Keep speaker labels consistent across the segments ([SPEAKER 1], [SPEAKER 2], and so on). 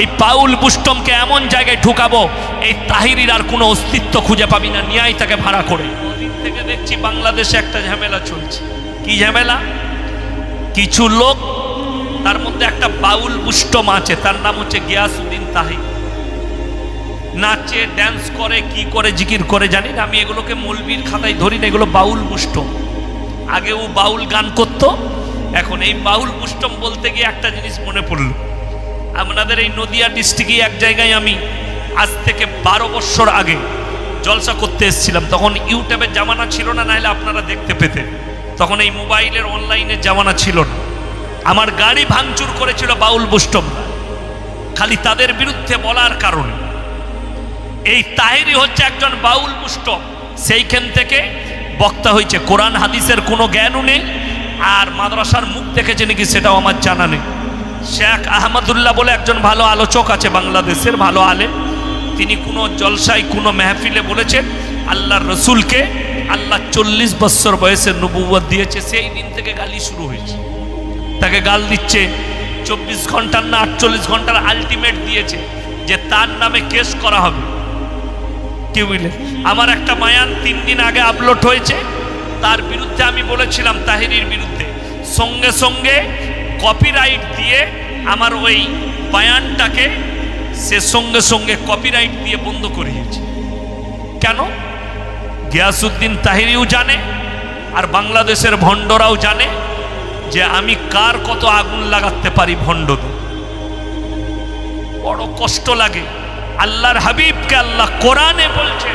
[SPEAKER 1] এই পাউল বুষ্টমকে এমন জায়গায় ঢুকাবো এই তাহিরির আর কোনো অস্তিত্ব খুঁজে পাবি না নিয়াই তাকে ভাড়া করে। থেকে দেখছি বাংলাদেশে একটা ঝামেলা চলছে। কি ঝামেলা? কিছু লোক তার মধ্যে একটা বাউল বুষ্টম আছে তার নাম হচ্ছে গিয়াসুদ্দিন তাহির। নাচে ড্যান্স করে কি করে জিকির করে জানি না আমি এগুলোকে মৌলবীর খাতায় ধরি না এগুলো বাউল বুষ্টম। আগে ও বাউল গান করত এখন এই বাউল বুষ্টম বলতে গিয়ে একটা জিনিস মনে পড়ল। আপনাদের এই নদিয়া ডিস্ট্রিক্টে এক জায়গায় আমি আজ থেকে বারো বছর আগে জলসা করতে এসেছিলাম। তখন ইউটিউবের জামানা ছিল না, নাহলে আপনারা দেখতে পেতেন। তখন এই মোবাইলের অনলাইনের জামানা ছিল না। আমার গাড়ি ভাঙচুর করেছিল বাউল বুষ্টম খালি তাদের বিরুদ্ধে বলার কারণে। এই তাহেরি হচ্ছে একজন বাউল মুষ্টক সেইখান থেকে বক্তা হয়েছে। কোরআন, হাদিসের কোনো জ্ঞানও নেই। আর মাদ্রাসার মুখ দেখেছে নাকি সেটাও আমার জানা নেই। শেখ আহমদুল্লাহ বলে একজন ভালো আলোচক আছে বাংলাদেশের ভালো আলে তিনি কোনো জলসায়, কোনো মেহফিলে বলেছেন, আল্লাহর রসুলকে আল্লাহ চল্লিশ বছর বয়সে নবুয়ত দিয়েছে, সেই দিন থেকে গালি শুরু হয়েছে। তাকে গাল দিচ্ছে, চব্বিশ ঘণ্টার না আটচল্লিশ ঘণ্টার আলটিমেট দিয়েছে যে তার নামে কেস করা হবে। কি বুঝলে আমার একটা মায়ান তিন দিন আগে আপলোড হয়েছে, তার বিরুদ্ধে আমি বলেছিলাম তাহিরির বিরুদ্ধে। সঙ্গে সঙ্গে কপিরাইট দিয়ে আমার ওই বায়ানটাকে সে সঙ্গে সঙ্গে কপিরাইট দিয়ে বন্ধ করিয়েছে কেন? গিয়াসুদ্দিন তাহিরিও জানে আর বাংলাদেশের ভণ্ডরাও জানে যে আমি কার কত আগুন লাগাতে পারি ভণ্ডদের। বড় কষ্ট লাগে। আল্লাহর হাবিবকে আল্লাহ কোরআনে বলছে,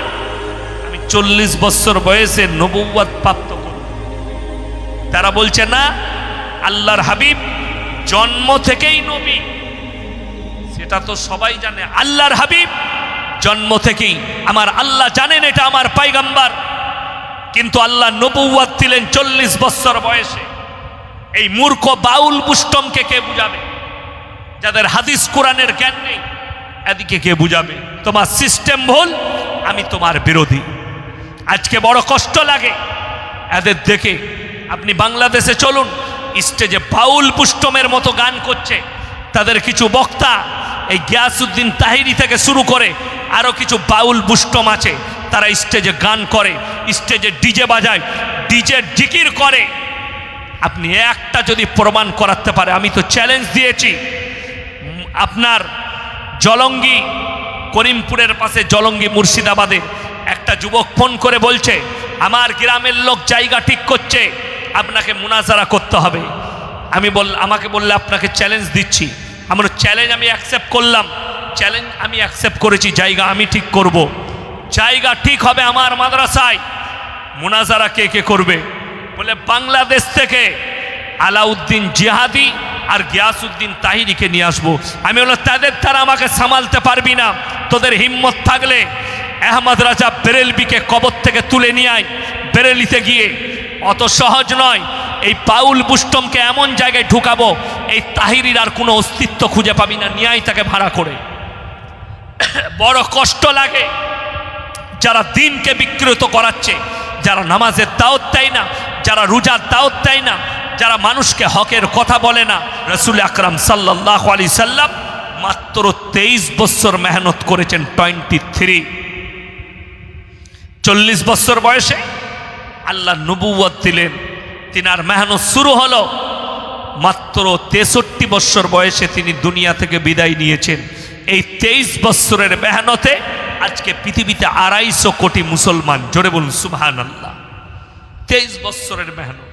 [SPEAKER 1] আমি চল্লিশ বছর বয়সে নবুয়াদ প্রাপ্ত করব। তারা বলছে, না, আল্লাহর হাবিব জন্ম থেকেই নবী। সেটা তো সবাই জানে। আল্লাহর হাবিব জন্ম থেকেই। আমার আল্লাহ জানেন এটা আমার পাইগাম্বার। কিন্তু আল্লাহ নবুয়াদ দিলেন চল্লিশ বছর বয়সে। এই মূর্খ বাউল পুষ্টমকে কে বুঝাবে? যাদের হাদিস কোরআনের জ্ঞান নেই, এদিকে কে বুঝাবে? তোমার সিস্টেম ভুল, আমি তোমার বিরোধী। আজকে বড় কষ্ট লাগে। এদের দেখে আপনি বাংলাদেশে চলুন স্টেজে বাউল পুষ্টমের মতো গান করছে। তাদের কিছু বক্তা এই গিয়াসুদ্দিন তাহিরি থেকে শুরু করে আরও কিছু বাউল বুষ্টম আছে। তারা স্টেজে গান করে, স্টেজে ডিজে বাজায়, ডিজে জিকির করে। আপনি একটা যদি প্রমাণ করাতে পারে, আমি তো চ্যালেঞ্জ দিয়েছি। আপনার জলঙ্গি, করিমপুরের পাশে জলঙ্গি মুর্শিদাবাদে একটা যুবক ফোন করে বলছে, আমার গ্রামের লোক জায়গা ঠিক করছে। আপনাকে মুনাজারা করতে হবে। আমি বল, আমাকে বললে আপনাকে চ্যালেঞ্জ দিচ্ছি। আমার চ্যালেঞ্জ আমি অ্যাকসেপ্ট করলাম। চ্যালেঞ্জ আমি অ্যাকসেপ্ট করেছি, জায়গা আমি ঠিক করব। জায়গা ঠিক হবে আমার মাদ্রাসায়। মুনাজারা কে কে করবে? বলে বাংলাদেশ থেকে আলাউদ্দিন জিহাদি আর গিয়াসুদ্দিন তাহিরিকে নিয়ে আসব। আমি বললাম, তাদের তারা আমাকে সামালতে পারবি না। তোদের হিম্মত থাকলে আহমদ রাজা বেরেলবিকে কবর থেকে তুলে নিয়ে আয়। বেরেলিতে গিয়ে অত সহজ নয়। এই পাউল বুষ্টমকে এমন জায়গায় ঢুকাবো, এই তাহিরির আর কোনো অস্তিত্ব খুঁজে পাবি না, নিয়াই তাকে ভাড়া করে। বড় কষ্ট লাগে যারা দিনকে বিকৃত করাচ্ছে, যারা নামাজের দাওয়াত দেয় না, যারা রোজার দাওয়াত দেয় না, যারা মানুষকে হকের কথা বলে না। রসুল আকরাম সাল্লাহ আলি সাল্লাম মাত্র তেইশ বছর মেহনত করেছেন টোয়েন্টি থ্রি চল্লিশ বছর বয়সে আল্লাহ নবুয়ত দিলেন। তিনার মেহনত শুরু হলো। মাত্র তেষট্টি বছর বয়সে তিনি দুনিয়া থেকে বিদায় নিয়েছেন। এই তেইশ বৎসরের মেহনতে আজকে পৃথিবীতে আড়াইশো কোটি মুসলমান। জোরে বলুন সুবহান আল্লাহ তেইশ বৎসরের মেহনত।